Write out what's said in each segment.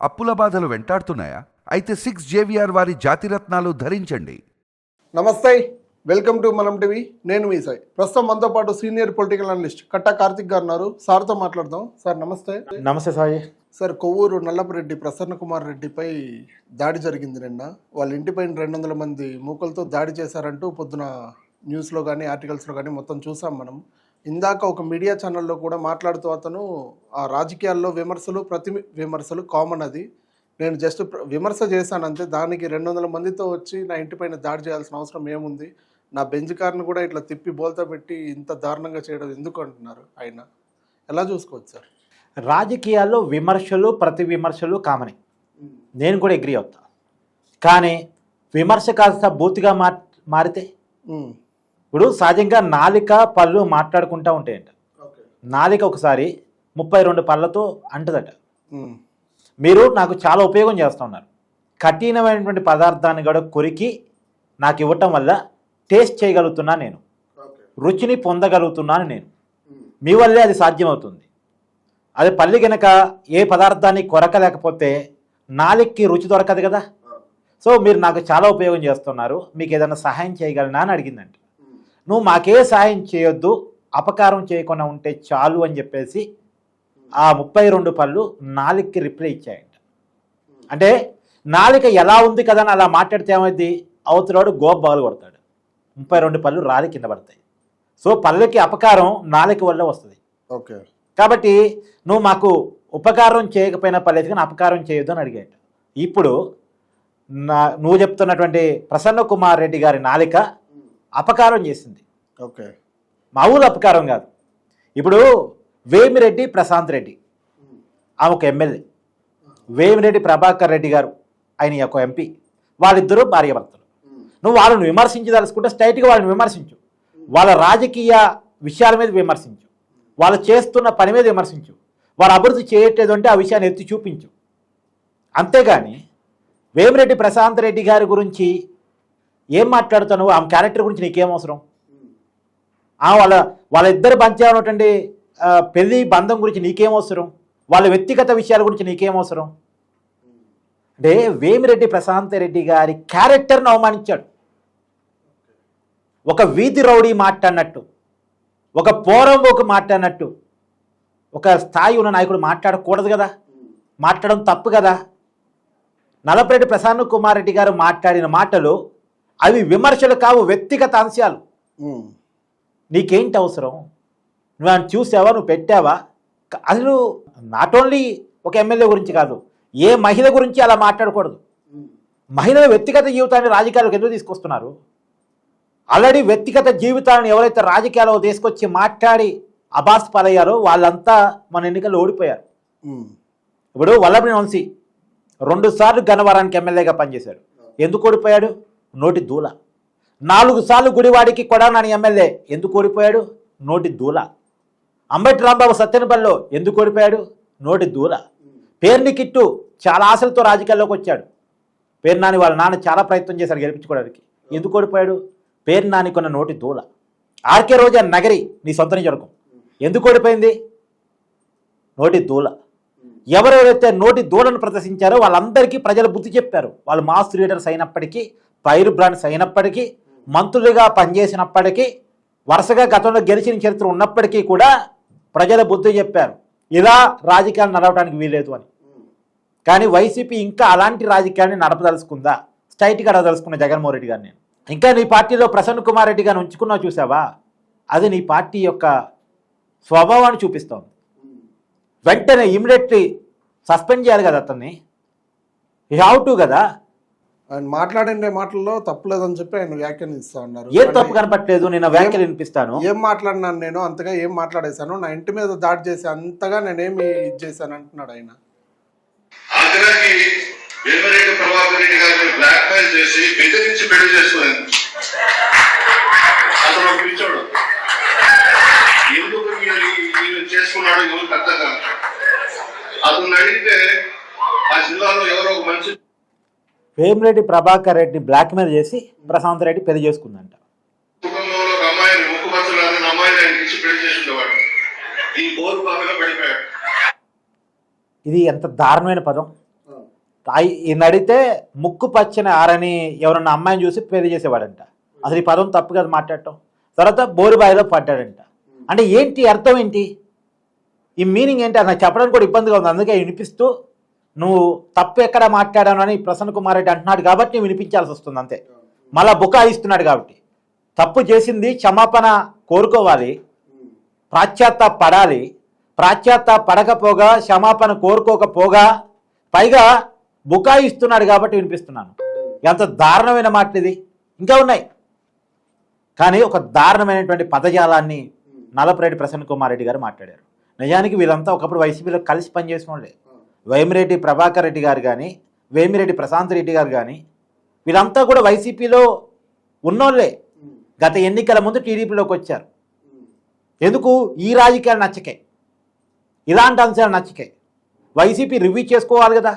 అప్పుల బాధలు వెంటాడుతున్నాయా? అయితే సిక్స్ జేవిఆర్ వారి జాతిరత్నాలు ధరించండి. నమస్తే వెల్కమ్ టు మనం టీవీ. నేను మీ సాయి. ప్రస్తుతం మనతో పాటు senior political analyst Katta Karthik గారు ఉన్నారు. సార్తో మాట్లాడదాం. సార్ నమస్తే. నమస్తే సాయి. సార్ కొవ్వూరు నల్లపరెడ్డి ప్రసన్న కుమార్ రెడ్డిపై దాడి జరిగింది నిన్న. వాళ్ళ ఇంటిపైన రెండు వందల మంది మూకలతో దాడి చేశారంటూ పొద్దున న్యూస్లో కానీ ఆర్టికల్స్లో కానీ మొత్తం చూసాం మనం. ఇందాక ఒక మీడియా ఛానల్లో కూడా మాట్లాడుతూ అతను ఆ రాజకీయాల్లో విమర్శలు ప్రతి విమర్శలు కామన్ అది. నేను జస్ట్ విమర్శ చేశాను అంతే. దానికి రెండు వందల మందితో వచ్చి నా ఇంటిపైన దాడి చేయాల్సిన అవసరం ఏముంది? నా బెంచ్ కార్ని కూడా ఇట్లా తిప్పి బోల్తా పెట్టి ఇంత దారుణంగా చేయడం ఎందుకు అంటున్నారు ఆయన? ఎలా చూసుకోవచ్చు సార్? రాజకీయాల్లో విమర్శలు ప్రతి విమర్శలు కామనే నేను కూడా అగ్రి అవుతా. కానీ విమర్శ కాస్త బూతిగా మార్ మారితే. ఇప్పుడు సహజంగా నాలిక పళ్ళు మాట్లాడుకుంటూ ఉంటాయంట. నాలిక ఒకసారి ముప్పై రెండు పళ్ళతో అంటదట. మీరు నాకు చాలా ఉపయోగం చేస్తున్నారు కఠినమైనటువంటి పదార్థాన్ని కూడా కొరికి నాకు ఇవ్వటం వల్ల టేస్ట్ చేయగలుగుతున్నాను నేను. రుచిని పొందగలుగుతున్నాను నేను. మీ వల్లే అది సాధ్యమవుతుంది. అది పల్లి గనక ఏ పదార్థాన్ని కొరకలేకపోతే నాలిక్కి రుచి దొరకదు కదా. సో మీరు నాకు చాలా ఉపయోగం చేస్తున్నారు. మీకు ఏదైనా సహాయం చేయగలనా అని అడిగిందంట. ఉమ్. నువ్వు మాకే సహాయం చేయొద్దు అపకారం చేయకుండా ఉంటే చాలు అని చెప్పేసి ఆ ముప్పై రెండు పళ్ళు నాలిక్కి రిప్లై ఇచ్చాయంట. అంటే నాలిక ఎలా ఉంది కదా అని అలా మాట్లాడితే ఏమైంది అవతలాడు గోప బాలు కొడతాడు. ముప్పై రెండు పళ్ళు రాలి కింద పడతాయి. సో పళ్ళకి అపకారం నాలిక వల్ల వస్తుంది. ఓకే. కాబట్టి నువ్వు మాకు ఉపకారం చేయకపోయినా పర్లేదు కానీ అపకారం చేయొద్దు అని అడిగాడు ఇప్పుడు నా నువ్వు చెప్తున్నటువంటి ప్రసన్న కుమార్ రెడ్డి గారి నాలిక అపకారం చేసింది. ఓకే. మామూలు అపకారం కాదు. ఇప్పుడు వేమిరెడ్డి ప్రశాంత్ రెడ్డి ఆమె ఒక ఎమ్మెల్యే. వేమిరెడ్డి ప్రభాకర్ రెడ్డి గారు ఆయన ఒక ఎంపీ. వాళ్ళిద్దరూ భార్యాభర్తలు. నువ్వు వాళ్ళని విమర్శించదలుచుకుంటే స్ట్రైట్గా వాళ్ళని విమర్శించు. వాళ్ళ రాజకీయ విషయాల మీద విమర్శించు. వాళ్ళు చేస్తున్న పని మీద విమర్శించు. వారు అభివృద్ధి చేయట్లేదు అంటే ఆ విషయాన్ని ఎత్తి చూపించు. అంతేగాని వేమిరెడ్డి ప్రశాంత్ రెడ్డి గారి గురించి ఏం మాట్లాడుతావు ఆమె క్యారెక్టర్ గురించి నీకేం అవసరం? ఆ వాళ్ళ వాళ్ళిద్దరు పంచే పెళ్ళి బంధం గురించి నీకేం అవసరం? వాళ్ళ వ్యక్తిగత విషయాల గురించి నీకేం అవసరం? అంటే వేమిరెడ్డి ప్రశాంత్ రెడ్డి గారి క్యారెక్టర్ను అవమానించాడు. ఒక వీధి రౌడీ మాట్లాడినట్టు ఒక పోరంబోకు మాట్లాడినట్టు ఒక స్థాయి ఉన్న నాయకుడు మాట్లాడకూడదు కదా? మాట్లాడడం తప్పు కదా? నలపరెడ్డి ప్రశాంత్ కుమార్ రెడ్డి గారు మాట్లాడిన మాటలు అవి విమర్శలు కావు వ్యక్తిగత అంశాలు. నీకేంటి అవసరం? నువ్వు ఆయన చూసావా? నువ్వు పెట్టావా? అసలు నాట్ ఓన్లీ ఒక ఎమ్మెల్యే గురించి కాదు ఏ మహిళ గురించి అలా మాట్లాడకూడదు. మహిళల వ్యక్తిగత జీవితాన్ని రాజకీయాలకు ఎందుకు తీసుకొస్తున్నారు? ఆల్రెడీ వ్యక్తిగత జీవితాలను ఎవరైతే రాజకీయాల్లో తీసుకొచ్చి మాట్లాడి అబాస్ పాలయ్యారో వాళ్ళంతా మన ఎన్నికల్లో ఓడిపోయారు. ఇప్పుడు వల్లభని వంశీ రెండు సార్లు గన్నవరానికి ఎమ్మెల్యేగా పనిచేశాడు. ఎందుకు ఓడిపోయాడు? నోటి దూల. నాలుగు సార్లు గుడివాడికి కొడానాని ఎమ్మెల్యే ఎందుకు ఓడిపోయాడు? నోటి దూల. అంబటి రాంబాబు సత్యనపల్లిలో ఎందుకు ఓడిపోయాడు? నోటి దూల. పేర్ని కిట్టు చాలా ఆశలతో రాజకీయాల్లోకి వచ్చాడు. పేరు నాని వాళ్ళ నాన్న చాలా ప్రయత్నం చేశారు గెలిపించుకోవడానికి. ఎందుకు ఓడిపోయాడు? పేరు నానికున్న నోటి దూల. ఆర్కే రోజా నగరి నీ సొంత నిజరకం ఎందుకు ఓడిపోయింది? నోటి దూల. ఎవరెవరైతే నోటి దూలను ప్రదర్శించారో వాళ్ళందరికీ ప్రజలు బుద్ధి చెప్పారు. వాళ్ళు మాస్ లీడర్స్ అయినప్పటికీ పైరు బ్రాండ్స్ అయినప్పటికీ మంత్రులుగా పనిచేసినప్పటికీ వరుసగా గతంలో గెలిచిన చరిత్ర ఉన్నప్పటికీ కూడా ప్రజల బుద్ధి చెప్పారు ఇలా రాజకీయాలు నడవడానికి వీలేదు అని. కానీ వైసీపీ ఇంకా అలాంటి రాజకీయాన్ని నడపదలుచుకుందా? స్ట్రైట్గా నడదలుచుకున్న జగన్మోహన్ రెడ్డి గారిని ఇంకా నీ పార్టీలో ప్రసన్న కుమార్ రెడ్డి గారిని ఉంచుకున్నావు చూసావా? అది నీ పార్టీ యొక్క స్వభావాన్ని చూపిస్తోంది. వెంటనే ఇమీడియట్లీ సస్పెండ్ చేయాలి కదా అతన్ని. యూ హ్యావ్ టు కదా? ఆయన మాట్లాడే మాటల్లో తప్పులేదని చెప్పి ఆయన వ్యాఖ్యానిస్తా ఉన్నారు. ఏం తప్పు కనపట్లేదు నేను వ్యాఖ్యలు వినిపిస్తాను. ఏం మాట్లాడినాను నేను? అంతగా ఏం మాట్లాడేశాను? నా ఇంటి మీద దాడి చేసి అంతగా నేనేమి ఇది చేశాను అంటున్నాడు ఆయన. చేసుకున్నాడు? అతను అడిగితే ఆ జిల్లాలో ఎవరో ఒక మంచి వేమిరెడ్డి ప్రభాకర్ రెడ్డి బ్లాక్మెయిల్ చేసి ప్రశాంత్ రెడ్డి పెళ్ళి చేసుకుందంట. ఇది ఎంత దారుణమైన పదం. ఈయన అడిగితే ముక్కు పచ్చని ఆరని ఎవరన్నా అమ్మాయిని చూసి పెళ్ళి చేసేవాడంట. అసలు ఈ పదం తప్పు కదా మాట్లాడటం. తర్వాత బోరుబాయిలో పడ్డాడంట. అంటే ఏంటి అర్థం ఏంటి? ఈ మీనింగ్ ఏంటి? అది నాకు చెప్పడానికి కూడా ఇబ్బందిగా ఉంది. అందుకే వినిపిస్తూ నువ్వు తప్పు ఎక్కడ మాట్లాడాను అని ప్రసన్న కుమార్ రెడ్డి అంటున్నాడు కాబట్టి వినిపించాల్సి వస్తుంది అంతే. మళ్ళా బుకాయిస్తున్నాడు కాబట్టి. తప్పు చేసింది క్షమాపణ కోరుకోవాలి ప్రాశ్చాత్తాప పడాలి ప్రాశ్చాత్తాప పడకపోగా క్షమాపణ కోరుకోకపోగా పైగా బుకాయిస్తున్నాడు కాబట్టి వినిపిస్తున్నాను. ఎంత దారుణమైన మాటలు ఇది. ఇంకా ఉన్నాయి. కానీ ఒక దారుణమైనటువంటి పదజాలాన్ని నలపరెడ్డి ప్రసన్న కుమార్ రెడ్డి గారు మాట్లాడారు. నిజానికి వీళ్ళంతా ఒకప్పుడు వైసీపీలో కలిసి పనిచేసిన వాళ్ళే. వేమిరెడ్డి ప్రభాకర్ రెడ్డి గారు కానీ వేమిరెడ్డి ప్రశాంత్ రెడ్డి గారు కానీ వీళ్ళంతా కూడా వైసీపీలో ఉన్నోళ్ళే. గత ఎన్నికల ముందు టీడీపీలోకి వచ్చారు. ఎందుకు? ఈ రాజకీయాలు నచ్చకే. ఇలాంటి అంశాలు నచ్చకే. వైసీపీ రివ్యూ చేసుకోవాలి కదా.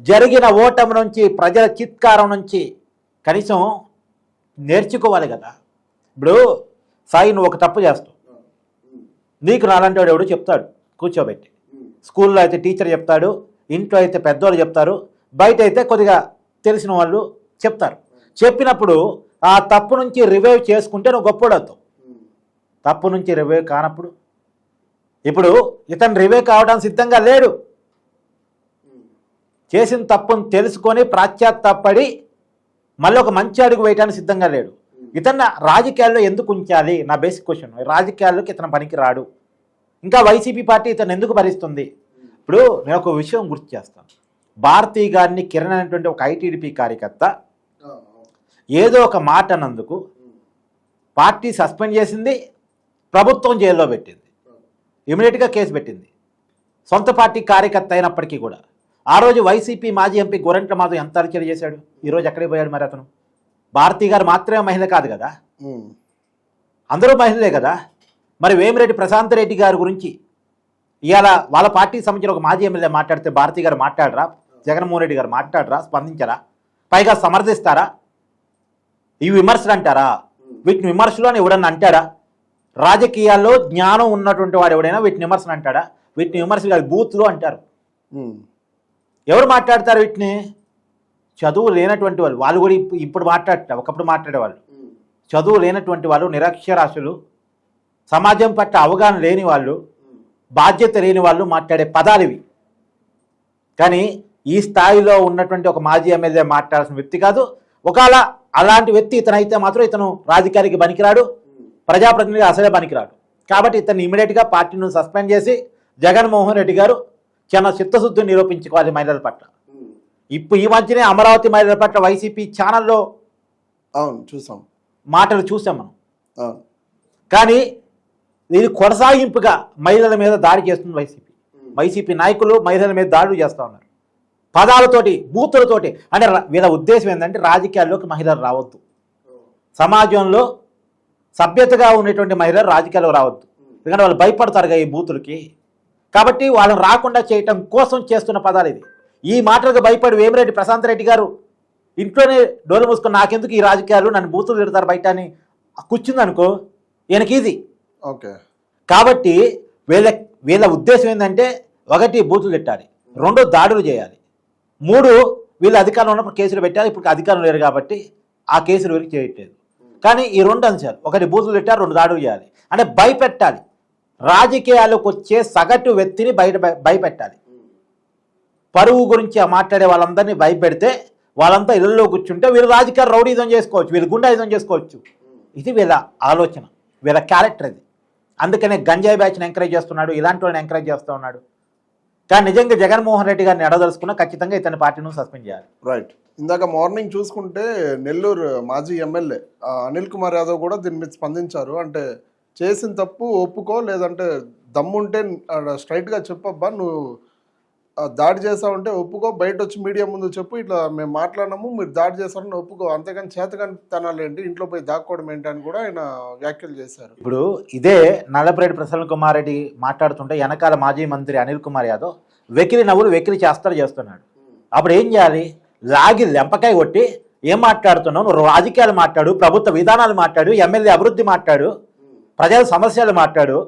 జరిగిన ఓటమి నుంచి ప్రజల చిత్కారం నుంచి కనీసం నేర్చుకోవాలి కదా. ఇప్పుడు సాయి నువ్వు ఒక తప్పు చేస్తావు. నీకు నాలంటి వాడు ఎవడో చెప్తాడు. కూర్చోబెట్టి. స్కూల్లో అయితే టీచర్ చెప్తాడు. ఇంట్లో అయితే పెద్దవాళ్ళు చెప్తారు బయట అయితే కొద్దిగా తెలిసిన వాళ్ళు చెప్తారు. చెప్పినప్పుడు ఆ తప్పు నుంచి రివైవ్ చేసుకుంటే నువ్వు గొప్పడవుతావు తప్పు నుంచి రివైవ్ కానప్పుడు. ఇప్పుడు ఇతను రివైవ్ కావడానికి సిద్ధంగా లేడు. చేసిన తప్పును తెలుసుకొని ప్రాచ్యాత్తపడి మళ్ళీ ఒక మంచి అడుగు వేయడానికి సిద్ధంగా లేడు. ఇతను రాజకీయాల్లో ఎందుకు ఉంచాలి? నా బేసిక్ క్వశ్చన్ రాజకీయాల్లోకి ఇతను పనికి రాడు ఇంకా వైసీపీ పార్టీ ఇతను ఎందుకు భరిస్తుంది? ఇప్పుడు నేను ఒక విషయం గుర్తు చేస్తాను. భారతీ గారిని కిరణ్ అనేటువంటి ఒక ఐటీడీపీ కార్యకర్త ఏదో ఒక మాట అన్నందుకు పార్టీ సస్పెండ్ చేసింది ప్రభుత్వం జైల్లో పెట్టింది. ఇమీడియట్గా కేసు పెట్టింది. సొంత పార్టీ కార్యకర్త అయినప్పటికీ కూడా. ఆ రోజు వైసీపీ మాజీ ఎంపీ గోరంట్ల మాధవ్ ఎంత అరచన చేశాడు? ఈరోజు ఎక్కడికి పోయాడు మరి అతను? భారతీ గారు మాత్రమే మహిళ కాదు కదా. అందరూ మహిళలే కదా? మరి వేమిరెడ్డి ప్రశాంత్ రెడ్డి గారి గురించి ఇవాళ వాళ్ళ పార్టీకి సంబంధించిన ఒక మాజీ ఎమ్మెల్యే మాట్లాడితే భారతి గారు మాట్లాడరా? జగన్మోహన్ రెడ్డి గారు మాట్లాడరా? స్పందించరా? పైగా సమర్థిస్తారా? ఇవి విమర్శలు అంటారా? వీటిని విమర్శలు అని ఎవడన్నా అంటాడా రాజకీయాల్లో జ్ఞానం ఉన్నటువంటి వాడు ఎవడైనా వీటిని విమర్శలు అంటాడా? వీటిని విమర్శలు కాదు బూత్లు అంటారు. ఎవరు మాట్లాడతారు వీటిని? చదువు లేనటువంటి వాళ్ళు. వాళ్ళు కూడా ఇప్పు- ఇప్పుడు మాట్లాడతారు ఒకప్పుడు మాట్లాడేవాళ్ళు. చదువు లేనటువంటి వాళ్ళు నిరక్షరాస్యులు. సమాజం పట్ల అవగాహన లేని వాళ్ళు. బాధ్యత లేని వాళ్ళు మాట్లాడే పదాలు ఇవి. కానీ ఈ స్థాయిలో ఉన్నటువంటి ఒక మాజీ ఎమ్మెల్యే మాట్లాడాల్సిన వ్యక్తి కాదు. ఒకవేళ అలాంటి వ్యక్తి ఇతను అయితే మాత్రం ఇతను రాజకీయానికి పనికిరాడు ప్రజాప్రతినిధిగా అసలే పనికిరాడు. కాబట్టి ఇతను ఇమీడియట్గా పార్టీని సస్పెండ్ చేసి జగన్మోహన్ రెడ్డి గారు చిన్న చిత్తశుద్ధిని నిరూపించుకోవాలి మహిళల పట్ల. ఇప్పుడు ఈ మధ్యనే అమరావతి మహిళల పట్ల వైసీపీ ఛానల్లో అవును చూసాం. మాటలు చూసాం మనం. కానీ ఇది కొనసాగింపుగా మహిళల మీద దాడి చేస్తుంది వైసీపీ. వైసీపీ నాయకులు మహిళల మీద దాడులు చేస్తూ ఉన్నారు. పదాలతోటి బూతులతోటి అంటే వీళ్ళ ఉద్దేశం ఏంటంటే రాజకీయాల్లోకి మహిళలు రావద్దు. సమాజంలో సభ్యతగా ఉండేటువంటి మహిళలు రాజకీయాల్లో రావద్దు. ఎందుకంటే వాళ్ళు భయపడతారుగా ఈ బూతులకి కాబట్టి వాళ్ళని రాకుండా చేయటం కోసం చేస్తున్న పదాలు ఇది. ఈ మాటలకు భయపడి వేమిరెడ్డి ప్రశాంత్ రెడ్డి గారు ఇంట్లోనే డోలు మూసుకొని నాకెందుకు ఈ రాజకీయాలు? నన్ను బూతులు తిడతారు బయట అని. కూర్చుందనుకో ఈయనకి ఈజీ ఓకే. కాబట్టి వీళ్ళ వీళ్ళ ఉద్దేశం ఏంటంటే ఒకటి బూతులు పెట్టాలి రెండు దాడులు చేయాలి. మూడు వీళ్ళు అధికారంలో ఉన్నప్పుడు కేసులు పెట్టాలి ఇప్పుడు అధికారం లేరు కాబట్టి ఆ కేసులు వరకు చేయట్లేదు. కానీ ఈ రెండు అంశాలు ఒకటి బూతులు పెట్టారు రెండు దాడులు చేయాలి. అంటే భయపెట్టాలి. రాజకీయాలకు వచ్చే సగటు వ్యక్తిని బయట భయపెట్టాలి. పరువు గురించి మాట్లాడే వాళ్ళందరినీ భయపెడితే వాళ్ళంతా ఇళ్ళలో కూర్చుంటే వీళ్ళు రాజకీయ రౌడీజం చేసుకోవచ్చు వీళ్ళు గుండాయిజం చేసుకోవచ్చు. ఇది వీళ్ళ ఆలోచన వీళ్ళ క్యారెక్టర్ ఇది. అందుకనే గంజాయి బ్యాచ్ని ఎంకరేజ్ చేస్తున్నాడు ఇలాంటి వాళ్ళని ఎంకరేజ్ చేస్తూ ఉన్నాడు. కానీ నిజంగా జగన్మోహన్ రెడ్డి గారిని ఎడదలుచుకున్నా ఖచ్చితంగా ఇతని పార్టీని సస్పెండ్ చేయాలి. రైట్ ఇందాక మార్నింగ్ చూసుకుంటే నెల్లూరు మాజీ ఎమ్మెల్యే అనిల్ కుమార్ యాదవ్ కూడా దీని మీద స్పందించారు. అంటే చేసిన తప్పు ఒప్పుకో లేదంటే దమ్ముంటే స్ట్రైట్గా చెప్పబ్బా నువ్వు దాడి చేస్తా ఉంటే ఒప్పుకో బయట వచ్చి మీడియా ముందు చెప్పు ఇట్లా మేము మాట్లాడినాము మీరు దాడి చేస్తారని ఒప్పుకో. అంతేకాని చేతకాని ఏంటి? ఇంట్లో పోయి దాక్కోవడం ఏంటి అని కూడా ఆయన వ్యాఖ్యలు చేశారు. ఇప్పుడు ఇదే నల్లపరెడ్డి ప్రసన్న కుమార్ రెడ్డి మాట్లాడుతుంటే వెనకాల మాజీ మంత్రి అనిల్ కుమార్ యాదవ్ వెకిలి నవ్వులు వెకిలి చేస్తారు చేస్తున్నాడు. అప్పుడు ఏం చేయాలి? లాగి లెంపకాయ కొట్టి ఏం మాట్లాడుతున్నావు? నువ్వు రాజకీయాలు మాట్లాడు ప్రభుత్వ విధానాలు మాట్లాడు ఎమ్మెల్యే అభివృద్ధి మాట్లాడు ప్రజల సమస్యలు మాట్లాడు.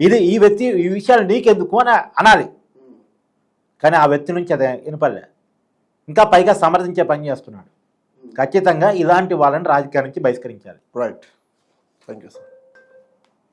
ఇది ఈ వ్యక్తి ఈ విషయాలు నీకెందుకు అని అనాలి. కానీ ఆ వ్యక్తి నుంచి అదే వినపల్లే ఇంకా పైగా సమర్థించే పని చేస్తున్నాడు. ఖచ్చితంగా ఇలాంటి వాళ్ళని రాజకీయాల నుంచి బహిష్కరించాలి. Right thank you sir